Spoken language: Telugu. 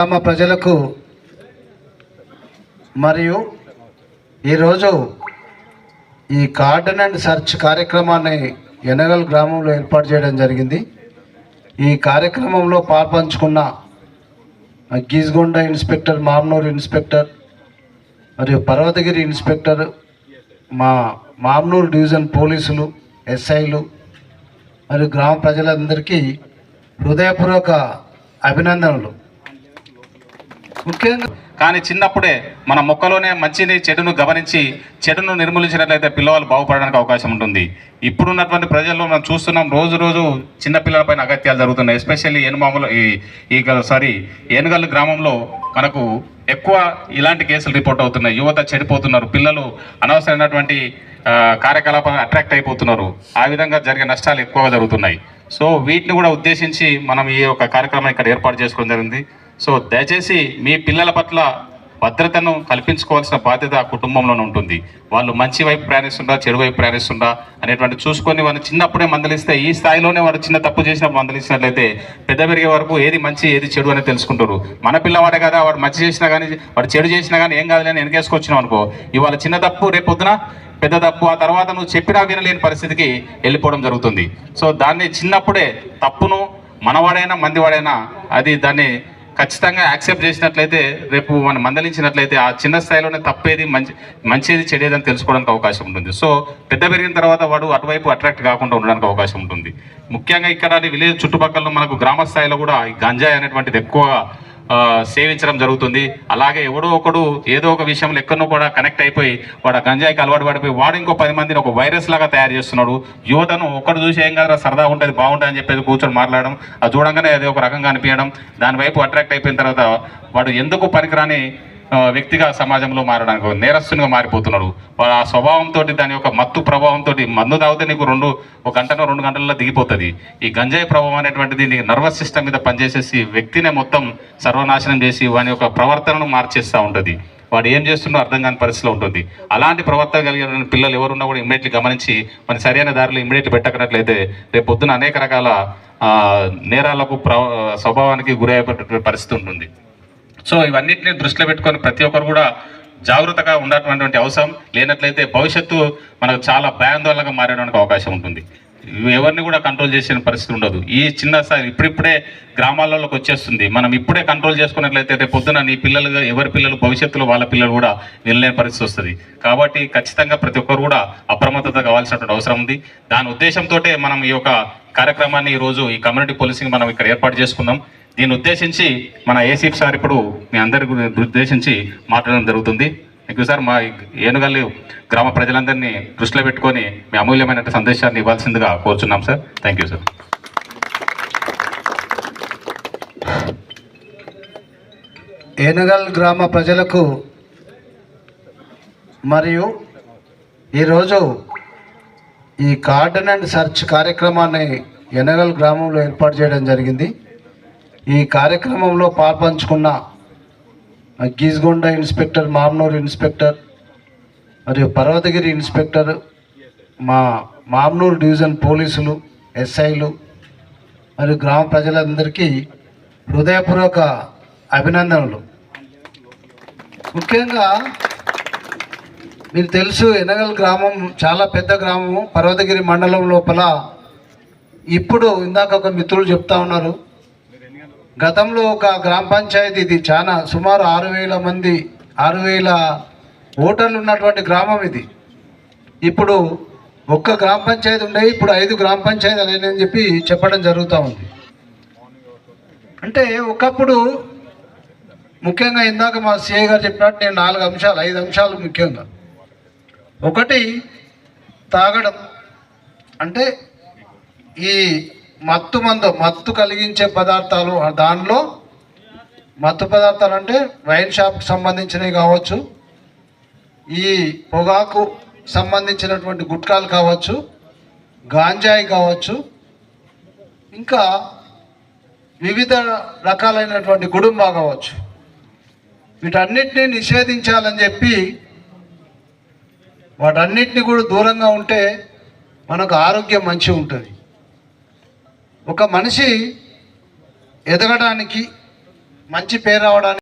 గ్రామ ప్రజలకు మరియు ఈరోజు ఈ గార్డెన్ అండ్ సర్చ్ కార్యక్రమాన్ని ఎనగల్ గ్రామంలో ఏర్పాటు చేయడం జరిగింది. ఈ కార్యక్రమంలో పాల్పంచుకున్న గీజ్గొండ ఇన్స్పెక్టర్ మామ్నూరు ఇన్స్పెక్టర్ మరియు పర్వతగిరి ఇన్స్పెక్టర్ మా మామ్నూరు డివిజన్ పోలీసులు ఎస్ఐలు మరియు గ్రామ ప్రజలందరికీ హృదయపూర్వక అభినందనలు. ముఖ్యంగా కానీ చిన్నప్పుడే మన మొక్కలోనే మంచిని చెడును గమనించి చెడును నిర్మూలించినట్లయితే పిల్లవాళ్ళు బాగుపడడానికి అవకాశం ఉంటుంది. ఇప్పుడున్నటువంటి ప్రజల్లో మనం చూస్తున్నాం రోజు రోజు చిన్నపిల్లలపైన అగత్యాలు జరుగుతున్నాయి. ఎస్పెషల్లీ ఏనుమామలు ఈ ఈ సారీ ఏనుగల్లు గ్రామంలో మనకు ఎక్కువ ఇలాంటి కేసులు రిపోర్ట్ అవుతున్నాయి. యువత చెడిపోతున్నారు. పిల్లలు అనవసరమైనటువంటి ఆ, కార్యకలాపాలు అట్రాక్ట్ అయిపోతున్నారు. ఆ విధంగా జరిగే నష్టాలు ఎక్కువగా జరుగుతున్నాయి. సో వీటిని కూడా ఉద్దేశించి మనం ఈ యొక్క కార్యక్రమం ఇక్కడ ఏర్పాటు చేసుకోవడం జరిగింది. సో దయచేసి మీ పిల్లల పట్ల భద్రతను కల్పించుకోవాల్సిన బాధ్యత ఆ కుటుంబంలోనే ఉంటుంది. వాళ్ళు మంచి వైపు ప్రయాణిస్తుందా చెడు వైపు ప్రయాణిస్తుందా అనేటువంటి చూసుకొని వారిని చిన్నప్పుడే మందలిస్తే ఈ స్థాయిలోనే వారు చిన్న తప్పు చేసినప్పుడు మందలించినట్లయితే పెద్ద పెరిగే వరకు ఏది మంచి ఏది చెడు అని తెలుసుకుంటారు. మన పిల్లవాడే కదా వాడు మంచి చేసినా కానీ వాడు చెడు చేసినా కానీ ఏం కాదులేని వెనకేసుకొచ్చినాం అనుకో ఇవాళ చిన్న తప్పు రేపు పెద్ద తప్పు ఆ తర్వాత నువ్వు చెప్పినా వినలేని పరిస్థితికి వెళ్ళిపోవడం జరుగుతుంది. సో దాన్ని చిన్నప్పుడే తప్పును మనవాడైనా మందివాడైనా అది దాన్ని ఖచ్చితంగా యాక్సెప్ట్ చేసినట్లయితే రేపు మనం మందలించినట్లయితే ఆ చిన్న స్థాయిలోనే తప్పేది మంచి మంచిది చెడేది అని తెలుసుకోవడానికి అవకాశం ఉంటుంది. సో పెద్ద పెరిగిన తర్వాత వాడు అటువైపు అట్రాక్ట్ కాకుండా ఉండడానికి అవకాశం ఉంటుంది. ముఖ్యంగా ఇక్కడ విలేజ్ చుట్టుపక్కల మనకు గ్రామ స్థాయిలో కూడా ఈ గంజాయి అనేటువంటిది ఎక్కువ సేవించడం జరుగుతుంది. అలాగే ఎవడో ఒకడు ఏదో ఒక విషయంలో ఎక్కడో కూడా కనెక్ట్ అయిపోయి వాడు గంజాయికి అలవాటు పడిపోయి వాడు ఇంకో పది మందిని ఒక వైరస్ లాగా తయారు చేస్తున్నాడు. యువతను ఒక్కడు చూసి ఏం కదా సరదా ఉంటుంది బాగుంటుంది అని చెప్పేసి కూర్చొని మాట్లాడడం అది చూడంగానే అది ఒక రకంగా అనిపించడం. దాని వైపు అట్రాక్ట్ అయిపోయిన తర్వాత వాడు ఎందుకు పనికిరాని వ్యక్తిగా సమాజంలో మారడానికి నేరస్తునిగా మారిపోతున్నాడు. ఆ స్వభావంతో దాని యొక్క మత్తు ప్రభావంతో మందు తాగితే నీకు రెండు ఒక గంటనో రెండు గంటల్లో దిగిపోతుంది. ఈ గంజాయి ప్రభావం అనేటువంటిది నీ నర్వస్ సిస్టమ్ మీద పనిచేసేసి వ్యక్తినే మొత్తం సర్వనాశనం చేసి వాని యొక్క ప్రవర్తనను మార్చేస్తూ ఉంటుంది. వాడు ఏం చేస్తుండో అర్థం కాని పరిస్థితిలో ఉంటుంది. అలాంటి ప్రవర్తన కలిగిన పిల్లలు ఎవరున్నా కూడా ఇమ్మీడియట్లీ గమనించి మన సరైన దారిలో ఇమ్మీడియట్ పెట్టకనట్లయితే రేపు పొద్దున అనేక రకాల నేరాలకు ప్ర స్వభావానికి గురయ్యే పరిస్థితి ఉంటుంది. సో ఇవన్నిటిని దృష్టిలో పెట్టుకొని ప్రతి ఒక్కరు కూడా జాగ్రత్తగా ఉండటువంటి అవసరం. లేనట్లయితే భవిష్యత్తు మనకు చాలా భయాందోళనగా మారడానికి అవకాశం ఉంటుంది. ఇవి ఎవరిని కూడా కంట్రోల్ చేసిన పరిస్థితి ఉండదు. ఈ చిన్న సార్ ఇప్పుడిప్పుడే గ్రామాలలోకి వచ్చేస్తుంది. మనం ఇప్పుడే కంట్రోల్ చేసుకున్నట్లయితే రేపు పొద్దున నీ పిల్లలు ఎవరి పిల్లలు భవిష్యత్తులో వాళ్ళ పిల్లలు కూడా వెళ్ళలేని పరిస్థితి వస్తుంది. కాబట్టి ఖచ్చితంగా ప్రతి ఒక్కరు కూడా అప్రమత్తత కావాల్సినటువంటి అవసరం ఉంది. దాని ఉద్దేశంతో మనం ఈ యొక్క కార్యక్రమాన్ని ఈరోజు రోజు ఈ కమ్యూనిటీ పోలీసింగ్ మనం ఇక్కడ ఏర్పాటు చేసుకుందాం దీన్ని ఉద్దేశించి మన ఏసీఫ్ సార్ ఇప్పుడు మీ అందరి ఉద్దేశించి మాట్లాడడం జరుగుతుంది. థ్యాంక్ యూ సార్ మా ఏనుగల్లి గ్రామ ప్రజలందరినీ దృష్టిలో పెట్టుకొని మీ అమూల్యమైన సందేశాన్ని ఇవ్వాల్సిందిగా కోరుచున్నాం sir thank you sir Enugal గ్రామ ప్రజలకు మరియు ఈరోజు ఈ కార్డన్ అండ్ సర్చ్ కార్యక్రమాన్ని ఎనగల్ గ్రామంలో ఏర్పాటు చేయడం జరిగింది. ఈ కార్యక్రమంలో పాల్పంచుకున్న గీజ్గొండ ఇన్స్పెక్టర్ మామ్నూరు ఇన్స్పెక్టర్ మరియు పర్వతగిరి ఇన్స్పెక్టర్ మా మామ్నూరు డివిజన్ పోలీసులు ఎస్ఐలు మరియు గ్రామ ప్రజలందరికీ హృదయపూర్వక అభినందనలు. ముఖ్యంగా మీరు తెలుసు ఎనగల్ గ్రామం చాలా పెద్ద గ్రామము. పర్వతగిరి మండలం లోపల ఇప్పుడు ఇందాక ఒక మిత్రులు చెప్తా ఉన్నారు. గతంలో ఒక గ్రామ పంచాయతీ ఇది చాలా సుమారు ఆరు వేల మంది ఆరు వేల ఓటర్లు ఉన్నటువంటి గ్రామం ఇది. ఇప్పుడు ఒక్క గ్రామ పంచాయతీ ఉండే ఇప్పుడు ఐదు గ్రామ పంచాయతీలు అయినాయని చెప్పి చెప్పడం జరుగుతూ ఉంది. అంటే ఒకప్పుడు ముఖ్యంగా ఇందాక మా సిఐ గారు చెప్పినట్టు నేను నాలుగు అంశాలు ఐదు అంశాలు ముఖ్యంగా. ఒకటి తాగడం. అంటే ఈ మత్తు మందు మత్తు కలిగించే పదార్థాలు దానిలో మత్తు పదార్థాలు అంటే వైన్ షాప్కి సంబంధించినవి కావచ్చు ఈ పొగాకు సంబంధించినటువంటి గుట్కాలు కావచ్చు గాంజాయి కావచ్చు ఇంకా వివిధ రకాలైనటువంటి గుడుంబా కావచ్చు. వీటన్నిటిని నిషేధించాలని చెప్పి వాటన్నిటిని కూడా దూరంగా ఉంటే మనకు ఆరోగ్యం మంచిగా ఉంటుంది. ఒక మనిషి ఎదగడానికి మంచి పేరు రావడానికి